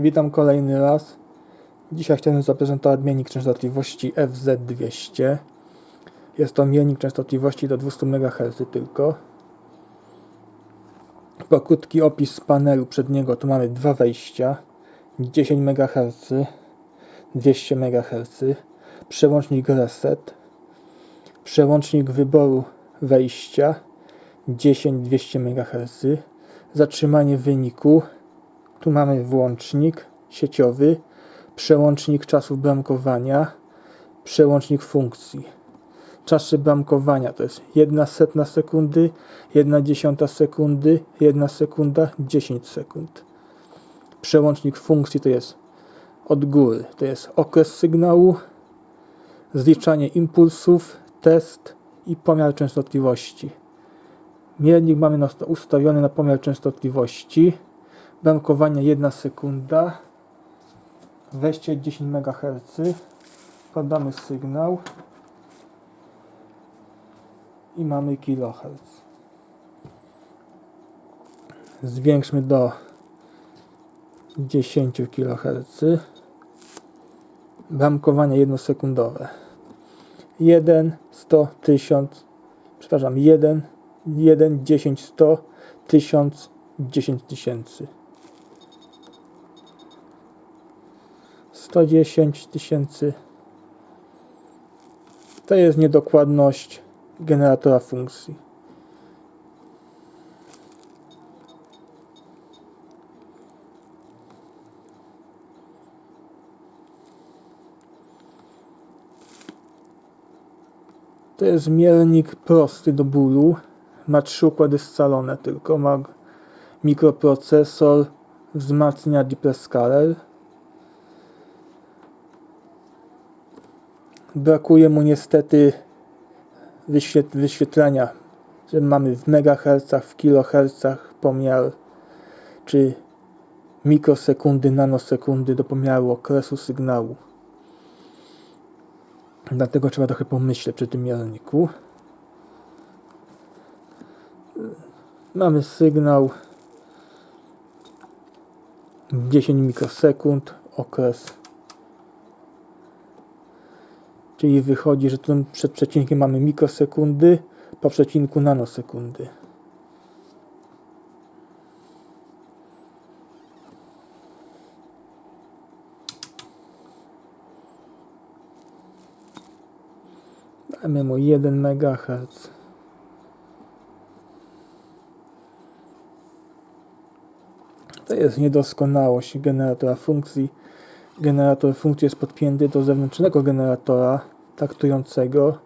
Witam kolejny raz. Dzisiaj chciałem zaprezentować miernik częstotliwości FZ200. Jest to miernik częstotliwości do 200 MHz tylko. Po krótki opis panelu przedniego tu mamy dwa wejścia. 10 MHz, 200 MHz, przełącznik reset, przełącznik wyboru wejścia 10-200 MHz, zatrzymanie wyniku, tu mamy włącznik sieciowy, przełącznik czasów bramkowania, przełącznik funkcji. Czasy bramkowania to jest 1 setna sekundy, 1 dziesiąta sekundy, 1 sekunda, 10 sekund. Przełącznik funkcji to jest od góry, to jest okres sygnału, zliczanie impulsów, test i pomiar częstotliwości. Miernik mamy ustawiony na pomiar częstotliwości. Bramkowanie 1 sekunda. Wejście 10 MHz. Podamy sygnał. I mamy kHz. Zwiększmy do 10 kHz. Bramkowanie jednosekundowe. 1, 100, 1000, przepraszam, 1, 1, 10, 100, 1000, 10 tysięcy. 110 tysięcy. To jest niedokładność generatora funkcji. To jest miernik prosty do bólu. Ma trzy układy scalone tylko. Ma mikroprocesor, wzmacniacz i prescaler. Brakuje mu niestety wyświet- wyświetlenia, że mamy w megahercach, w kilohercach pomiar, czy mikrosekundy, nanosekundy do pomiaru okresu sygnału. Dlatego trzeba trochę pomyśleć przy tym mierniku. Mamy sygnał 10 mikrosekund, okres. Czyli wychodzi, że tu przed przecinkiem mamy mikrosekundy, po przecinku nanosekundy. Dajmy mu 1 MHz. To jest niedoskonałość generatora funkcji. Generator funkcji jest podpięty do zewnętrznego generatora traktującego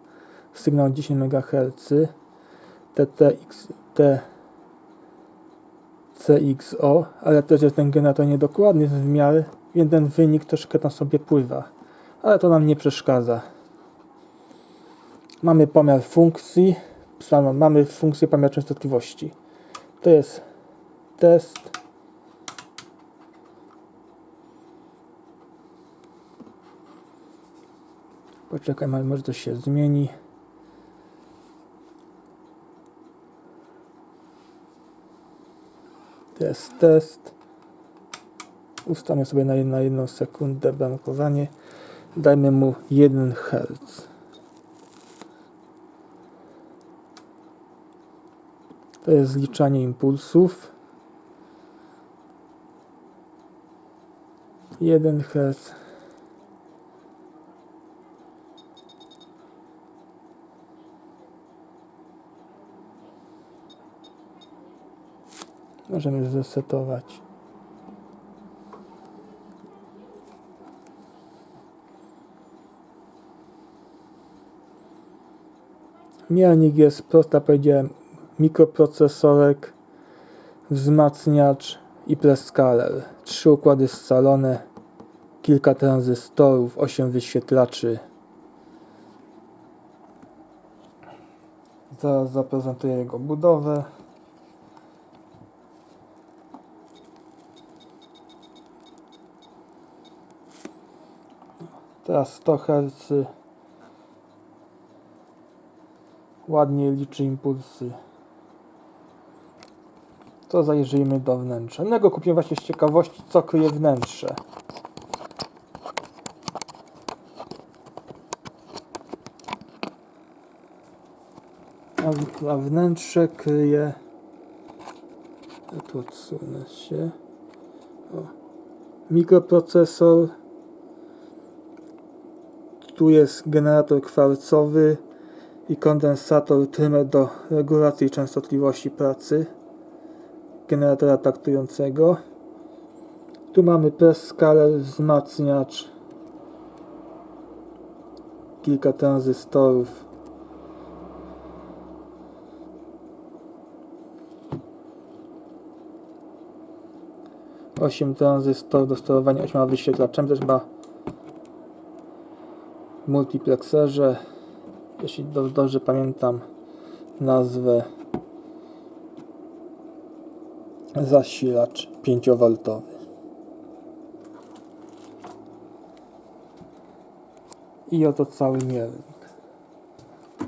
sygnał 10 MHz TTX, TCXO, ale też jest ten generator niedokładny w miarę, więc ten wynik troszkę tam sobie pływa. Ale to nam nie przeszkadza. Mamy pomiar funkcji, mamy funkcję pomiar częstotliwości. To jest test. Poczekaj, może coś się zmieni. To jest test. Ustawię sobie na jedną, jedną sekundę bramkowanie. Dajmy mu 1 Hz. To jest zliczanie impulsów. 1 Hz. Możemy zresetować. Miernik jest prosta, powiedziałem, mikroprocesorek, wzmacniacz i prescaler. Trzy układy scalone, kilka tranzystorów, 8 wyświetlaczy. Zaraz zaprezentuję jego budowę. Teraz 100 Hz. Ładnie liczy impulsy. To zajrzyjmy do wnętrza. No go kupiłem właśnie z ciekawości, co kryje wnętrze. A, a wnętrze kryje... Ja tu odsunę się. O. Mikroprocesor. Tu jest generator kwarcowy i kondensator trymer do regulacji częstotliwości pracy generatora taktującego. Tu mamy press scaler, wzmacniacz, kilka tranzystorów. Osiem tranzystorów do sterowania ośmioma wyświetlaczami, też ma multiplexerze, jeśli do, dobrze pamiętam nazwę zasilacz 5V. I oto cały miernik.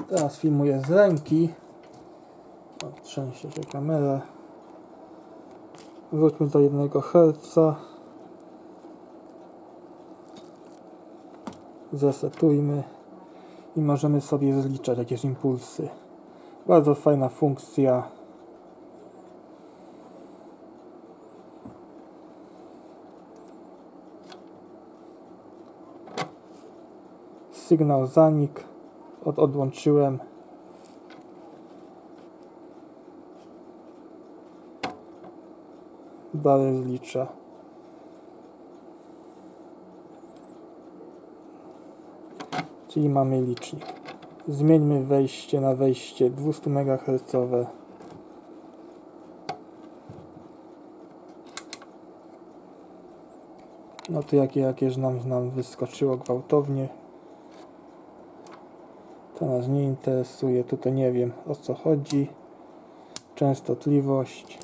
Teraz filmuję z ręki. Trzęsie się kamera. Wróćmy do 1 Hz. Zresetujmy i możemy sobie zliczać jakieś impulsy. Bardzo fajna funkcja. Sygnał zanik. Od, odłączyłem. Dalej zlicza. Czyli mamy licznik. Zmieńmy wejście na wejście 200 MHz. No to jakie, jakież nam, nam wyskoczyło gwałtownie. To nas nie interesuje, tutaj nie wiem o co chodzi. Częstotliwość.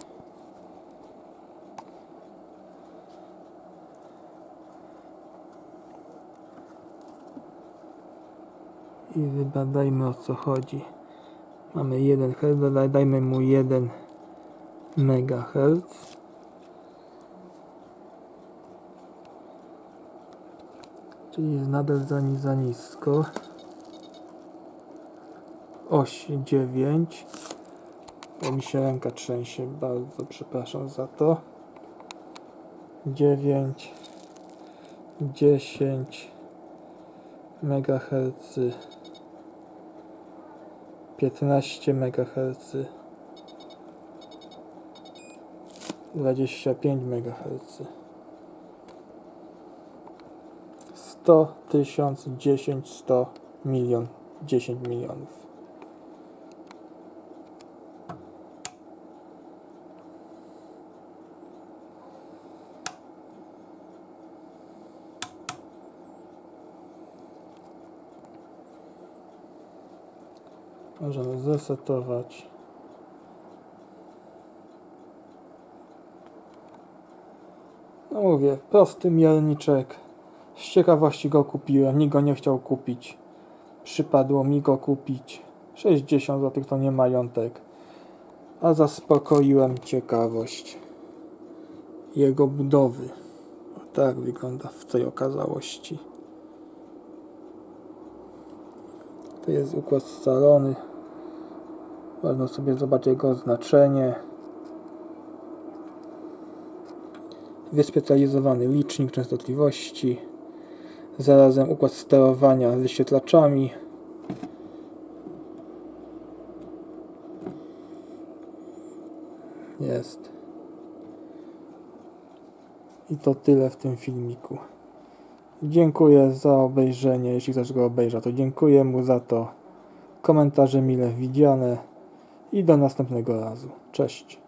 I wybadajmy o co chodzi. Mamy 1 Hz, daj- dajmy mu 1 MHz. Czyli jest nadal za, za nisko. Oś 9. Bo mi się ręka trzęsie, bardzo przepraszam za to. 9 10 MHz 15 MHz 25 MHz 100 1000 10 100 milion 10 milionów Możemy zresetować. No mówię, prosty mierniczek. Z ciekawości go kupiłem, nikt go nie chciał kupić. Przypadło mi go kupić. 60 zł to nie majątek. A zaspokoiłem ciekawość jego budowy. O tak wygląda w tej okazałości. To jest układ scalony. Można sobie zobaczyć jego oznaczenie. Wyspecjalizowany licznik częstotliwości. Zarazem układ sterowania wyświetlaczami. Jest. I to tyle w tym filmiku. Dziękuję za obejrzenie. Jeśli ktoś go obejrzał, to dziękuję mu za to. Komentarze mile widziane. I do następnego razu. Cześć.